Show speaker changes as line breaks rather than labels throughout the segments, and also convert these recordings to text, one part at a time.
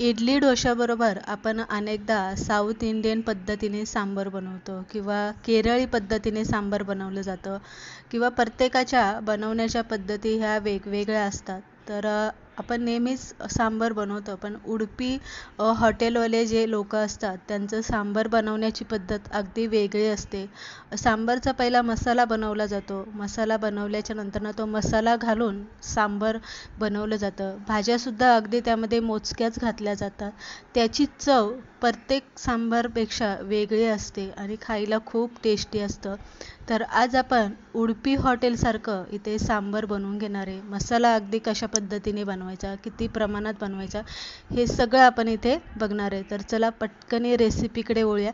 इडली डोशाबरोबर आपण अनेकदा south Indian पद्धतीने सांबार बनवतो किंवा केरळी पद्धतीने सांबार बनवलं जातं किंवा प्रत्येकाच्या बनवण्याच्या पद्धती ह्या वेगवेगळ्या असतात. तर आपण नेहमीच सांबार बनवतो पण उडपी हॉटेलवाले जे लोक असतात त्यांचं सांबार बनवण्याची पद्धत अगदी वेगळी असते. सांबारचा पहिला मसाला बनवला जातो. मसाला बनवल्याच्या नंतरनं तो मसाला घालून सांबार बनवलं जातं. भाज्यासुद्धा अगदी त्यामध्ये मोजक्याच घातल्या जातात. त्याची चव प्रत्येक सांबारपेक्षा वेगळी असते आणि खायला खूप टेस्टी असतं. तर आज आपण उडपी हॉटेलसारखं इथे सांबर बनवून घेणार आहे. मसाला अगदी कशा पद्धतीने बनवायचा किती प्रमाणात बनवायचा हे सगळं आपण इथे बघणार आहे. तर चला पटकन रेसिपीकडे वळूया.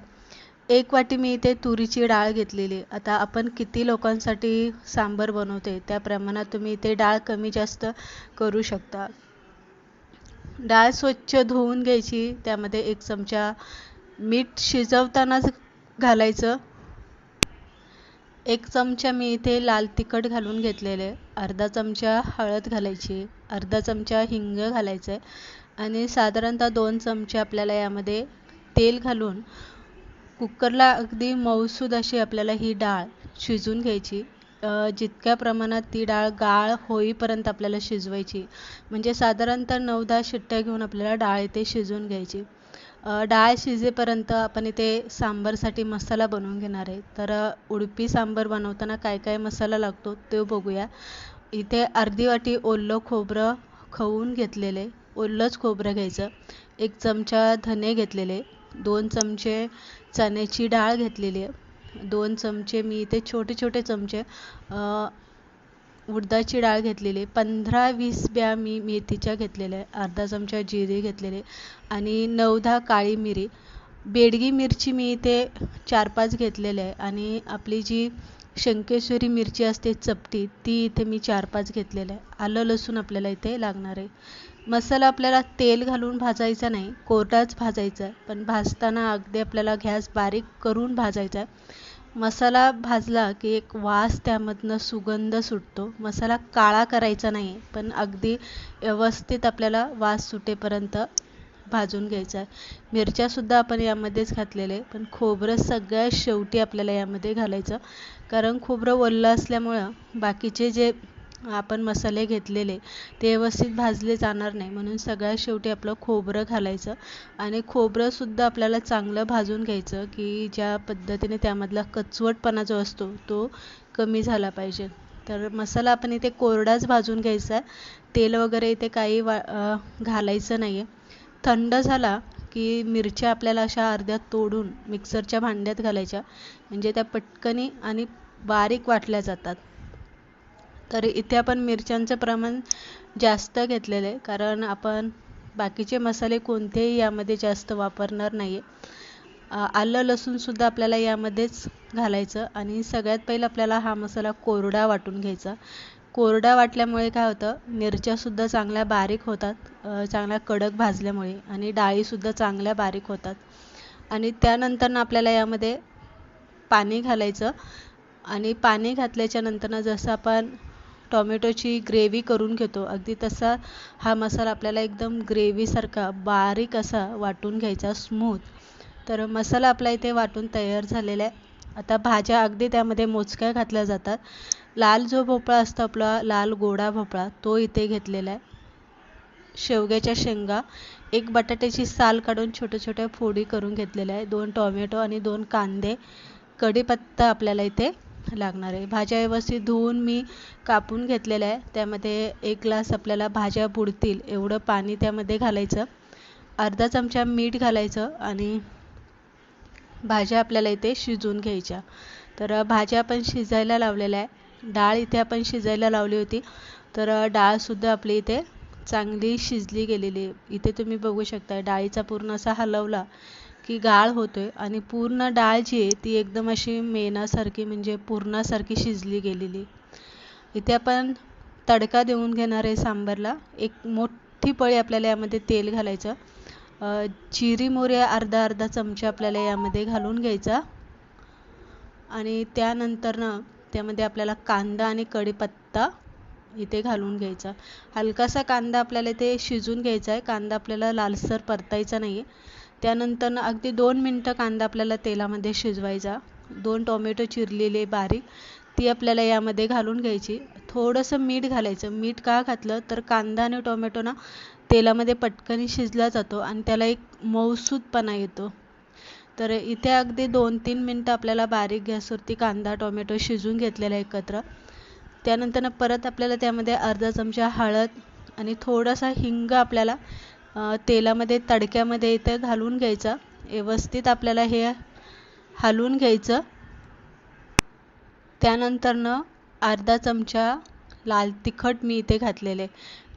एक वाटी मी इथे तुरीची डाळ घेतलेली आता आपण किती लोकांसाठी सांबर बनवते त्या प्रमाणात तुम्ही इथे डाळ कमी जास्त करू शकता. डाळ स्वच्छ धुवून घ्यायची त्यामध्ये एक चमचा मीठ शिजवतानाच घालायचं. एक चमचा मी इथे लाल तिखट घालून घेतलेले अर्धा चमचा हळद घालायची अर्धा चमचा हिंग घालायचं आहे आणि साधारणतः दोन चमचे आपल्याला यामध्ये तेल घालून कुकरला अगदी मऊसूद अशी आपल्याला ही डाळ शिजवून घ्यायची. जितक्या प्रमाणात ती डाळ गाळ होईपर्यंत आपल्याला शिजवायची. म्हणजे साधारणतः नऊ दहा शिट्ट्या घेऊन आपल्याला डाळ इथे शिजवून घ्यायची. डाळ शिजेपर्यंत आपण इथे सांबारसाठी मसाला बनवून घेणार आहे. तर उडपी सांबार बनवताना काय काय मसाला लागतो ते बघूया. इथे अर्धी वाटी ओलं खोबरं खवून घेतलेले ओलंच खोबरं घ्यायचं. एक चमचा धने घेतलेले दोन चमचे चण्याची डाळ घेतलेली आहे. दोन चमचे मी इथे छोटे छोटे चमचे उडदाची डाळ घेतलेली पंधरा वीस ब्या मी मेथीच्या घेतलेल्या आहे. अर्धा चमचा जिरे घेतलेले आणि नऊ दहा काळी मिरी. बेडगी मिरची मी इथे चार पाच घेतलेले आहे. आणि आपली जी शंकेश्वरी मिरची असते चपटी ती इथे मी चार पाच घेतलेलं आहे. आलं लसूण आपल्याला इथे लागणार आहे. मसाला आपल्याला तेल घालून भाजायचा नाही. कोरडाच भाजायचा आहे. पण भाजताना अगदी आपल्याला गॅस बारीक करून भाजायचा आहे. मसाला भाजला की एक वास त्यामधनं सुगंध सुटतो. मसाला काळा करायचा नाही पण अगदी व्यवस्थित आपल्याला वास सुटेपर्यंत भाजून घ्यायचा आहे. मिरच्यासुद्धा आपण यामध्येच घातलेले पण खोबरं सगळ्यात शेवटी आपल्याला यामध्ये घालायचं. कारण खोबरं ओलं असल्यामुळं बाकीचे जे आपण मसाले घेतलेले ते व्यवस्थित भाजले जाणार नाही. म्हणून सगळ्यात शेवटी आपलं खोबरं घालायचं आणि खोबरंसुद्धा आपल्याला चांगलं भाजून घ्यायचं की ज्या पद्धतीने त्यामधला कचवटपणा जो असतो तो कमी झाला पाहिजे. तर मसाला आपण इथे कोरडाच भाजून घ्यायचा. आहे तेल वगैरे इथे काही वा घालायचं नाही आहे थंड झाला की मिरच्या आपल्याला अशा अर्ध्या तोडून मिक्सरच्या भांड्यात घालायच्या. म्हणजे त्या पटकनी आणि बारीक वाटल्या जातात. तर इथे आपण मिरच्यांचं प्रमाण जास्त घेतलेलं आहे. कारण आपण बाकीचे मसाले कोणतेही यामध्ये जास्त वापरणार नाही आहे आलं लसूणसुद्धा आपल्याला यामध्येच घालायचं. आणि सगळ्यात पहिलं आपल्याला हा मसाला कोरडा वाटून घ्यायचा. कोरडा वाटल्यामुळे काय होतं मिरच्यासुद्धा चांगल्या बारीक होतात. चांगल्या कडक भाजल्यामुळे. आणि डाळीसुद्धा चांगल्या बारीक होतात. आणि त्यानंतर आपल्याला यामध्ये पाणी घालायचं. आणि पाणी घातल्याच्या नंतरनं जसं आपण टॉमॅटोची ग्रेव्ही करून घेतो. अगदी तसा हा मसाला आपल्याला एकदम ग्रेव्हीसारखा बारीक असा वाटून घ्यायचा स्मूथ तर मसाला आपला इथे वाटून तयार झालेला आहे. आता भाज्या अगदी त्यामध्ये मोजक्या घातल्या जातात. लाल जो भोपळा असतो आपला लाल गोडा भोपळा तो इथे घेतलेला आहे. शेवग्याच्या शेंगा एक बटाट्याची साल काढून छोट्या छोट्या फोडी करून घेतलेल्या आहे. दोन टॉमॅटो आणि दोन कांदे कढीपत्ता आपल्याला इथे लागणार आहे. भाज्या व्यवस्थित धुवून मी कापून घेतलेल्या आहे त्यामध्ये एक ग्लास आपल्याला भाज्या बुडतील एवढं पाणी त्यामध्ये घालायचं. अर्धा चमचा मीठ घालायचं आणि भाज्या आपल्याला इथे शिजवून घ्यायच्या. तर भाज्या आपण शिजायला लावलेल्या आहे डाळ इथे आपण शिजायला लावली होती. तर डाळसुद्धा आपली इथे चांगली शिजली गेलेली इथे तुम्ही बघू शकता डाळीचा पूर्ण असा हलवला. की गाळ होतोय आणि पूर्ण डाळ जी आहे ती एकदम अशी मेणासारखी म्हणजे पुरणासारखी शिजली गेलेली. इथे आपण तडका देऊन घेणार आहे सांबारला. एक मोठी पळी आपल्याला यामध्ये तेल घालायचं. जिरी मोरे अर्धा अर्धा चमचा आपल्याला यामध्ये घालून घ्यायचा. आणि त्यानंतर ना त्यामध्ये आपल्याला कांदा आणि कढीपत्ता इथे घालून घ्यायचा. हलकासा कांदा आपल्याला इथे शिजून घ्यायचा आहे. कांदा आपल्याला लालसर परतायचा नाही आहे त्यानंतर अगदी दोन मिनटं कांदा आपल्याला तेलामध्ये शिजवायचा. दोन टोमॅटो चिरलेले बारीक ती आपल्याला यामध्ये घालून घ्यायची. थोडंसं मीठ घालायचं. मीठ का घातलं? तर कांदा आणि टोमॅटो ना तेलामध्ये पटकन शिजला जातो आणि त्याला एक मऊसूदपणा येतो. तर इथे अगदी दोन तीन मिनटं आपल्याला बारीक गॅसवरती कांदा टोमॅटो शिजून घेतलेला एकत्र. त्यानंतर परत आपल्याला त्यामध्ये अर्धा चमचा हळद आणि थोडासा हिंग आपल्याला तेलामध्ये तडक्यामध्ये इथे घालून घ्यायचा. व्यवस्थित आपल्याला हे हलवून घ्यायचं. त्यानंतरनं अर्धा चमचा लाल तिखट मी इथे घातलेले.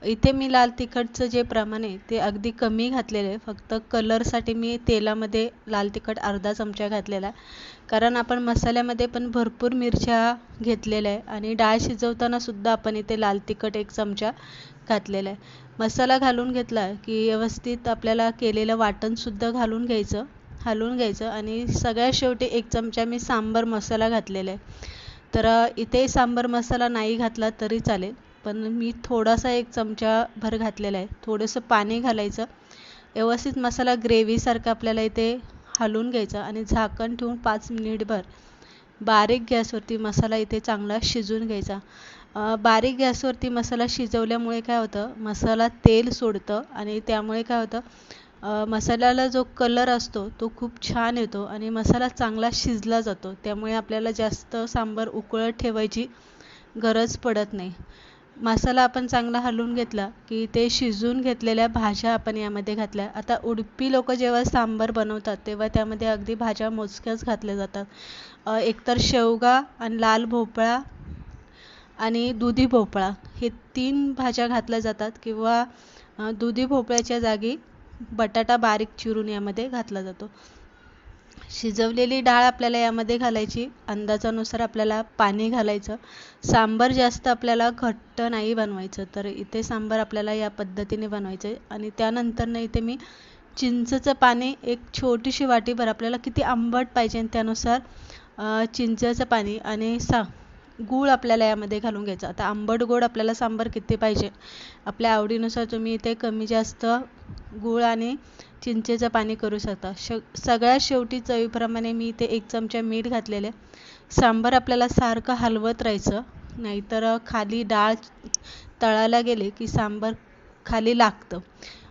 इथे मी लाल तिखटचं जे प्रमाण आहे ते अगदी कमी घातलेलं आहे. फक्त कलरसाठी मी तेलामध्ये लाल तिखट अर्धा चमचा घातलेला आहे. कारण आपण मसाल्यामध्ये पण भरपूर मिरच्या घेतलेल्या आहे आणि डाळ शिजवताना सुद्धा आपण इथे लाल तिखट एक चमचा घातलेला आहे. मसाला घालून घेतला की व्यवस्थित आपल्याला केलेलं वाटणसुद्धा घालून घ्यायचं घालून घ्यायचं आणि सगळ्यात शेवटी एक चमचा मी सांबर मसाला घातलेला आहे. तर इथे सांबर मसाला नाही घातला तरी चालेल. पण मी थोडासा एक चमचा भर घातलेला आहे. थोडंसं पाणी घालायचं. व्यवस्थित मसाला ग्रेव्हीसारखा आपल्याला इथे हलवून घ्यायचा आणि झाकण ठेवून पाच मिनिटभर बारीक गॅसवरती मसाला इथे चांगला शिजवून घ्यायचा. बारीक गॅसवरती मसाला शिजवल्यामुळे काय होतं? मसाला तेल सोडतं आणि त्यामुळे काय होतं? मसाल्याला जो कलर असतो तो खूप छान येतो आणि मसाला चांगला शिजला जातो. त्यामुळे आपल्याला जास्त सांबार उकळत ठेवायची गरज पडत नाही. मसाला आपण चांगला हलवून घेतला की ते शिजवून घेतलेल्या भाज्या आपण यामध्ये घातल्या. आता उडपी लोक जेव्हा सांबार बनवतात तेव्हा त्यामध्ये अगदी भाज्या मोजक्याच घातल्या जातात. एकतर शेवगा आणि लाल भोपळा आणि दुधी भोपळा हे तीन भाज्या घातल्या जातात किंवा दुधी भोपळ्याच्या जागी बटाटा बारीक चिरून यामध्ये घातला जातो. शिजवलेली डाळ आपल्याला यामध्ये घालायची. अंदाजानुसार आपल्याला पाणी घालायचं. सांबार जास्त आपल्याला घट्ट नाही बनवायचं तर इथे सांबार आपल्याला या पद्धतीने बनवायचं. आहे आणि त्यानंतरनं इथे मी चिंचचं पाणी एक छोटीशी वाटीभर आपल्याला किती आंबट पाहिजे त्यानुसार चिंचेचं पाणी आणि सा गूळ आपल्याला यामध्ये घालून घ्यायचा. आता आंबट गोड आपल्याला सांबार किती पाहिजे? आपल्या आवडीनुसार तुम्ही इथे कमी जास्त गूळ आणि चिंचेचं पाणी करू शकता. श सगळ्यात शेवटी चवीप्रमाणे मी इथे एक चमचा मीठ घातलेले सांबार आपल्याला सारखं हलवत राहायचं. नाहीतर खाली डाळ तळायला गेले की सांबार खाली लागतं.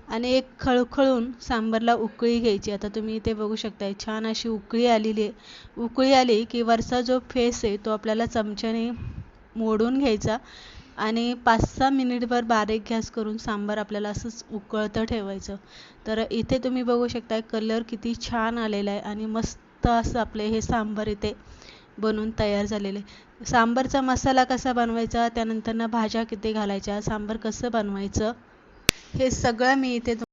आणि एक खळखळून सांबारला उकळी घ्यायची. आता तुम्ही इथे बघू शकताय छान अशी उकळी आलेली आहे. उकळी आली की वरचा जो फेस आहे तो आपल्याला चमच्याने मोडून घ्यायचा. आणि पाच सहा मिनिटभर बारीक गॅस करून सांबार आपल्याला असंच उकळतं ठेवायचं. तर इथे तुम्ही बघू शकता कलर किती छान आलेला आहे आणि मस्त असं आपले हे सांबार इथे बनवून तयार झालेले. सांबारचा मसाला कसा बनवायचा त्यानंतर भाज्या किती घालायच्या सांबार कसं बनवायचं हे सगळं मी इथे